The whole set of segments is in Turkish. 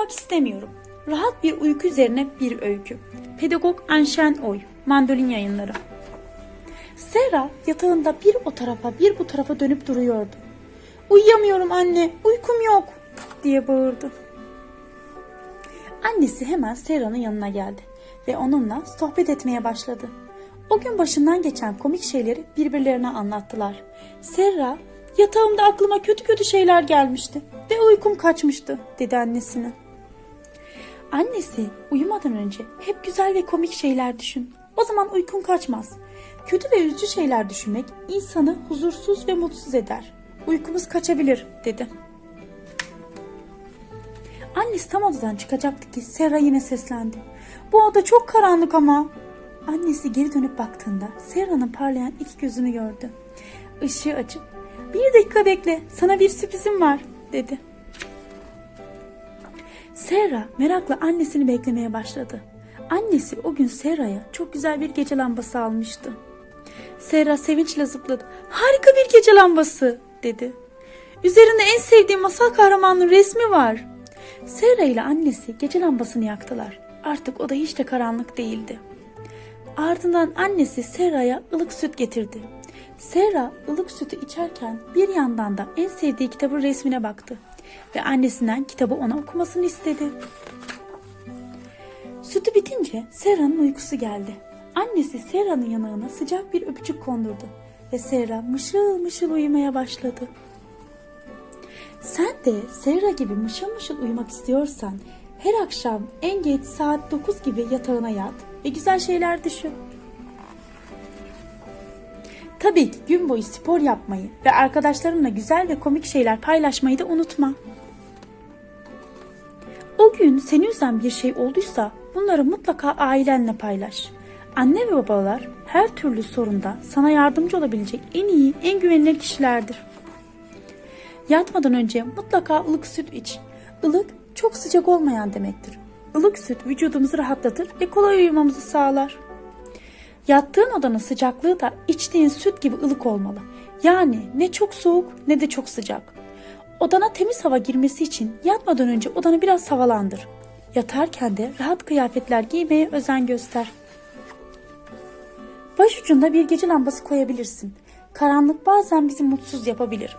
uyumak istemiyorum. Rahat bir uyku üzerine bir öykü. Pedagog Anşen Oy, Mandolin Yayınları. Sera yatağında bir o tarafa bir bu tarafa dönüp duruyordu. Uyuyamıyorum anne, uykum yok diye bağırdı. Annesi hemen Sera'nın yanına geldi ve onunla sohbet etmeye başladı. O gün başından geçen komik şeyleri birbirlerine anlattılar. Serra, yatağımda aklıma kötü kötü şeyler gelmişti ve uykum kaçmıştı dedi annesine. Annesi uyumadan önce hep güzel ve komik şeyler düşün. O zaman uykun kaçmaz. Kötü ve üzücü şeyler düşünmek insanı huzursuz ve mutsuz eder. Uykumuz kaçabilir dedi. Annesi tam odadan çıkacaktı ki Serra yine seslendi. Bu oda çok karanlık ama. Annesi geri dönüp baktığında Serra'nın parlayan iki gözünü gördü. Işığı açıp bir dakika bekle sana bir sürprizim var dedi. Serra merakla annesini beklemeye başladı. Annesi o gün Serra'ya çok güzel bir gece lambası almıştı. Serra sevinçle zıpladı. Harika bir gece lambası dedi. Üzerinde en sevdiğim masal kahramanının resmi var. Serra ile annesi gece lambasını yaktılar. Artık oda hiç de karanlık değildi. Ardından annesi Serra'ya ılık süt getirdi. Serra ılık sütü içerken bir yandan da en sevdiği kitabın resmine baktı ve annesinden kitabı ona okumasını istedi. Sütü bitince Serra'nın uykusu geldi. Annesi Serra'nın yanağına sıcak bir öpücük kondurdu ve Serra mışıl mışıl uyumaya başladı. Sen de Serra gibi mışıl mışıl uyumak istiyorsan her akşam en geç saat 9 gibi yatağına yat ve güzel şeyler düşün. Tabii ki gün boyu spor yapmayı ve arkadaşlarınla güzel ve komik şeyler paylaşmayı da unutma. O gün seni üzen bir şey olduysa bunları mutlaka ailenle paylaş. Anne ve babalar her türlü sorunda sana yardımcı olabilecek en iyi, en güvenilir kişilerdir. Yatmadan önce mutlaka ılık süt iç. Ilık çok sıcak olmayan demektir. Ilık süt vücudumuzu rahatlatır ve kolay uyumamızı sağlar. Yattığın odanın sıcaklığı da içtiğin süt gibi ılık olmalı. Yani ne çok soğuk ne de çok sıcak. Odana temiz hava girmesi için yatmadan önce odanı biraz havalandır. Yatarken de rahat kıyafetler giymeye özen göster. Başucunda bir gece lambası koyabilirsin. Karanlık bazen bizi mutsuz yapabilir.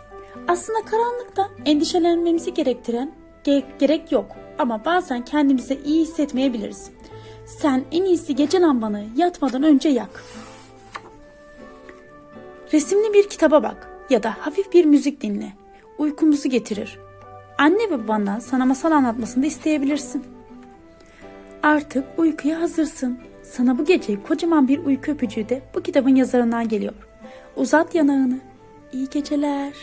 Aslında karanlıkta endişelenmemizi gerektiren ge- gerek yok ama bazen kendimize iyi hissetmeyebiliriz. Sen en iyisi gece lambanı yatmadan önce yak. Resimli bir kitaba bak ya da hafif bir müzik dinle. Uykumuzu getirir. Anne ve babandan sana masal anlatmasını da isteyebilirsin. Artık uykuya hazırsın. Sana bu gece kocaman bir uyku öpücüğü de bu kitabın yazarından geliyor. Uzat yanağını. İyi geceler.